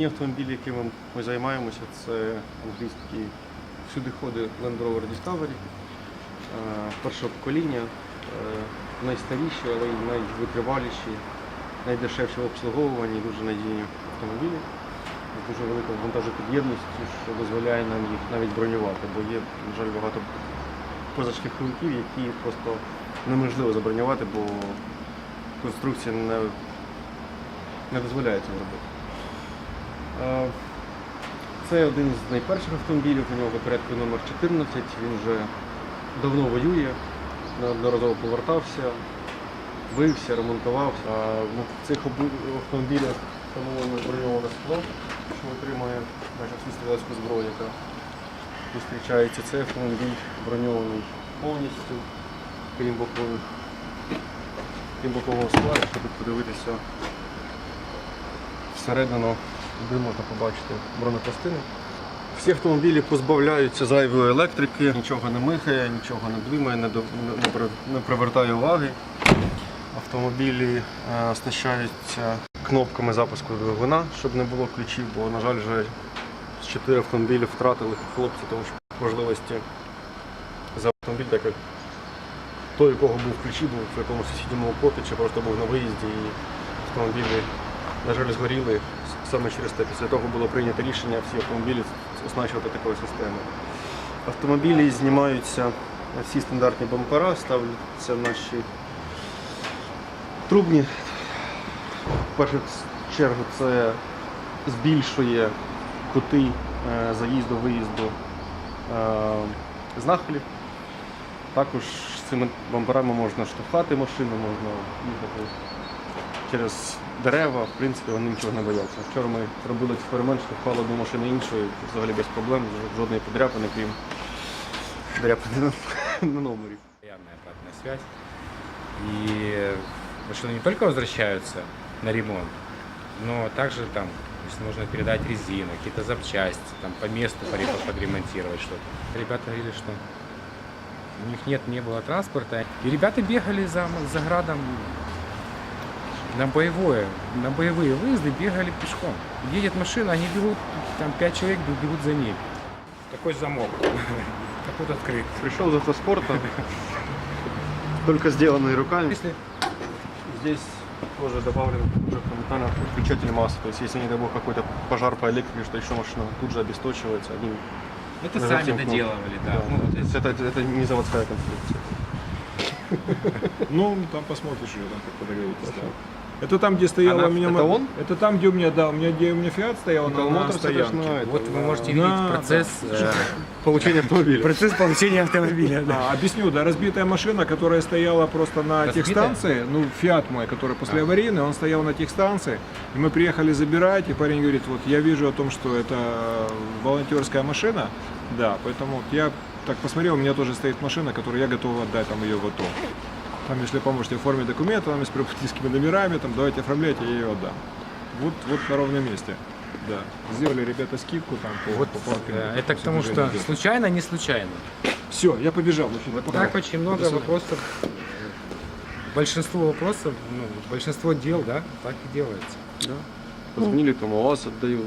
Основні автомобілі, якими ми займаємося, це англійські всюдиходи Land Rover Discovery, е, першого покоління, е, найстаріші, але й найвитриваліші, найдешевші в обслуговуванні, дуже надійні автомобілі з дуже великою вантажопідємністю, що дозволяє нам їх навіть бронювати, бо є, на жаль, багато позашляховиків, які просто неможливо забронювати, бо конструкція не, не дозволяє це зробити. Е, Це один з найперших автомобілів, у нього порядку номер 14, він вже давно воює, неодноразово повертався, бився, ремонтувався. В цих автомобілях встановлено броньоване скло, що отримує майже всю стрілецьку зброю, яка зустрічається. Це автомобіль броньований повністю, крім бокових, крім бокового скла, тут подивитися всередину, де можна побачити бронепластини. Всі автомобілі позбавляються зайвої електрики, нічого не михає, нічого не блимає, не, до- не, не привертає уваги. Автомобілі е, оснащаються кнопками запуску двигуна, щоб не було ключів, бо, на жаль, вже з чотири автомобілі втратили хлопці, тому що можливості за автомобіль, так як той, у кого був ключі, був в якомусь сусідньому окопі, чи просто був на виїзді і автомобілі, на жаль, згоріли саме через те. Після того було прийнято рішення всі автомобілі оснащувати такою системою. Автомобілі знімаються всі стандартні бампера, ставляться наші трубні. В першу чергу це збільшує кути е, заїзду-виїзду е, з нахилів. Також цими бамперами можна штовхати машину, можна їхати через дерева, в принципі, вони нічого не бояться. Вчора ми робили експеримент, штовхали одну машину іншою, взагалі без проблем, жодної подряпини, крім дряпини на, на номері. Постоянная обратная связь. И машины не только возвращаются на ремонт, но также там, если нужно передать резину, какие-то запчасти, там по месту поре- подремонтировать что-то. Ребята говорили, что у них нет, не было транспорта. И ребята бегали за, за градом на боевое, на боевые выезды бегали пешком. Едет машина, они бегут, там пять человек бегут за ней. Такой замок. Как вот открыт. Пришел из автоспорта, только сделанный руками. Если Здесь тоже добавлен уже моментально включатель массы. То есть, если, не дай бог, какой-то пожар по электрике, что еще машина тут же обесточивается. Одним Это нажатием сами кнопки. доделывали, да. Да. Ну, вот То есть это, это не заводская конструкция. Ну, там посмотришь ее, там как подогреетесь, да. Это там, где стояла Она- у меня... это он? Это там, где у меня, да, у меня, где у меня Фиат стоял на, на это стоянке. на это, Вот вы на можете видеть процесс, э, Получение автомобиля. процесс получения автомобиля. Да. А, объясню, да, разбитая машина, которая стояла просто на Разбитая? техстанции, ну, Фиат мой, который после А. аварийный, он стоял на техстанции, и мы приехали забирать, и парень говорит, вот я вижу о том, что это волонтерская машина, да, поэтому вот я так посмотрел, у меня тоже стоит машина, которую я готов отдать там ее в АТО. Там, если поможете оформить документы, там, с пропускными номерами, там, давайте оформляйте, я ее отдам. Вот, вот на ровном месте. Да. Сделали ребята скидку там по, Вот по паркингу. э, это к тому, что случайно, не случайно. Все, я побежал. Значит, Вот так очень много свидания. вопросов. Большинство вопросов, ну, большинство дел, да, так и делается. Да. Позвонили, там УАЗ отдают.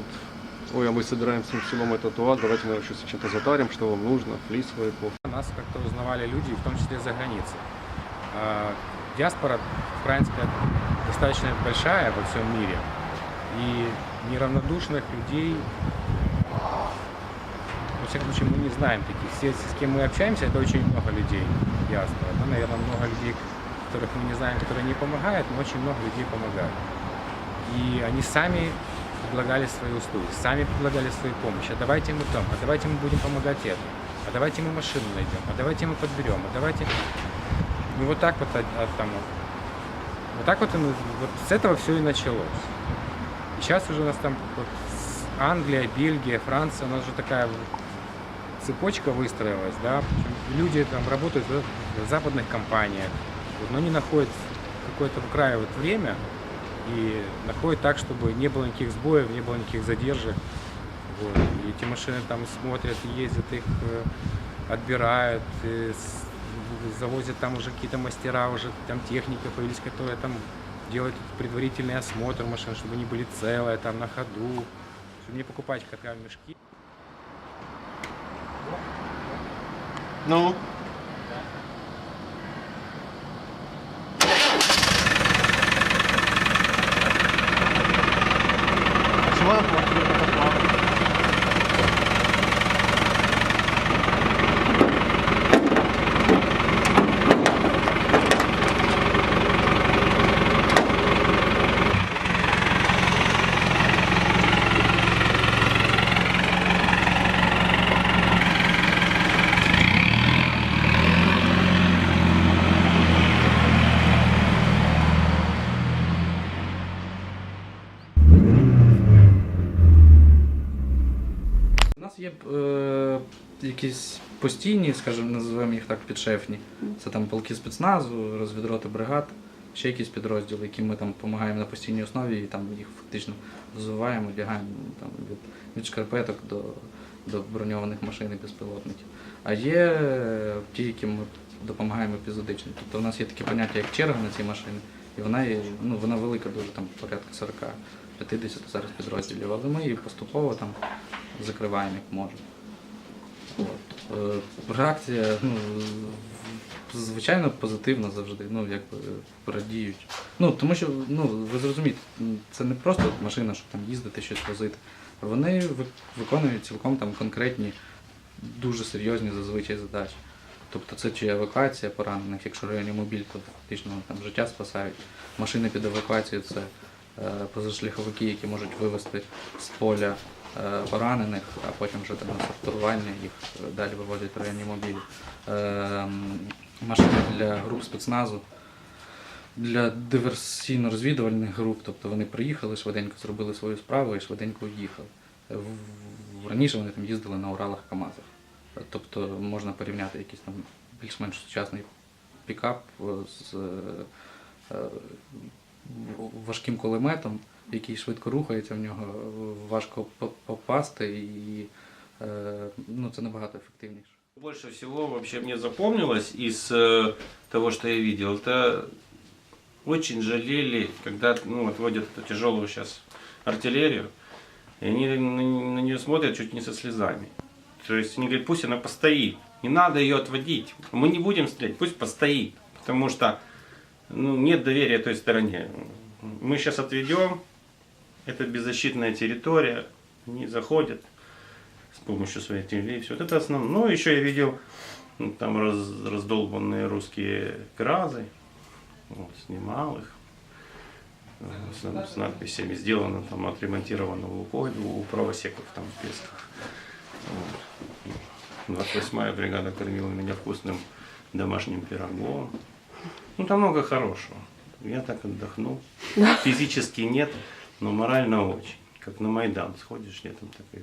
Ой, а мы собираемся в селом этот УАЗ, давайте мы еще чем-то затарим, что вам нужно, флис свою Нас как-то узнавали люди, в том числе за границей. А, Диаспора украинская достаточно большая во всем мире. И неравнодушных людей, во всяком случае, мы не знаем таких. Все, с кем мы общаемся, это очень много людей диаспора. Да, наверное, много людей, которых мы не знаем, которые не помогают, но очень много людей помогают. И они сами предлагали свои услуги, сами предлагали свою помощь. А давайте мы там, а давайте мы будем помогать это. А давайте мы машину найдем, а давайте мы подберем, а давайте... Ну вот так вот, от, от там, вот так вот, и вот с этого все и началось. И сейчас уже у нас там вот Англия, Бельгия, Франция, у нас уже такая вот цепочка выстроилась, да, люди там работают в в западных компаниях, вот, но не находят какое-то выкраивают время и находят так, чтобы не было никаких сбоев, не было никаких задержек. Вот. И эти машины там смотрят, ездят их, э, отбирают, э, с- завозят там уже какие-то мастера, уже там техника появились, которые там делают предварительный осмотр машин, чтобы они были целые, там на ходу. Чтобы не покупать в мешки. Ну. Чего нас є е, якісь постійні, скажімо, називаємо їх так, підшефні. Це там полки спецназу, розвідроти бригад, ще якісь підрозділи, які ми там допомагаємо на постійній основі і там їх фактично розвиваємо, одягаємо там, від, від шкарпеток до, до броньованих машин і безпілотників. А є е, ті, яким ми допомагаємо епізодично. Тобто у нас є таке поняття, як черга на ці машини, і вона, є, ну, вона велика, дуже там порядка 40-50 зараз підрозділів, але ми її поступово там закриваємо як можемо. От. Е, Реакція, ну, звичайно, позитивна завжди, ну, якби радіють. Ну, тому що, ну, ви зрозумієте, це не просто машина, щоб там їздити, щось возити. Вони виконують цілком там конкретні, дуже серйозні зазвичай задачі. Тобто це чи евакуація поранених, якщо реанімобіль, то фактично там життя спасають. Машини під евакуацією це е, позашляховики, які можуть вивезти з поля е, поранених, а потім вже там на сортування їх е, далі виводять реанімобілі. Машини для груп спецназу, для диверсійно-розвідувальних груп, тобто вони приїхали, швиденько зробили свою справу і швиденько уїхали. Раніше вони там їздили на Уралах КАМАЗах. Тобто можна порівняти якийсь там більш-менш сучасний пікап е, з е, важким кулеметом, який швидко рухається, в нього важко по- попасти і е, ну, це набагато ефективніше. Больше всего вообще мне запомнилось из э, того, что я видел, это очень жалели, когда ну, вот водят эту тяжелую сейчас артиллерию, и они на, на нее смотрят чуть не со слезами. То есть они говорят, пусть она постоит, не надо ее отводить, мы не будем стрелять, пусть постоит, потому что ну, нет доверия той стороне. Мы сейчас отведем, это беззащитная территория, они заходят, с помощью своей. Все. Вот это основное. Ну, еще я видел ну, там раз, раздолбанные русские кразы. Вот, снимал их. С, с надписями сделано, там отремонтировано в Лукойле, у правосеков там в Песках. Вот. 28-я бригада кормила меня вкусным домашним пирогом. Ну, там много хорошего. Я так отдохнул. Физически нет, но морально очень. Как на Майдан сходишь летом, так и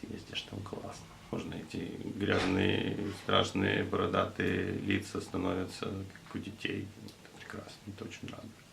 съездишь, там классно. Можно эти грязные, страшные, бородатые лица становятся как у детей. Это прекрасно, это очень радует.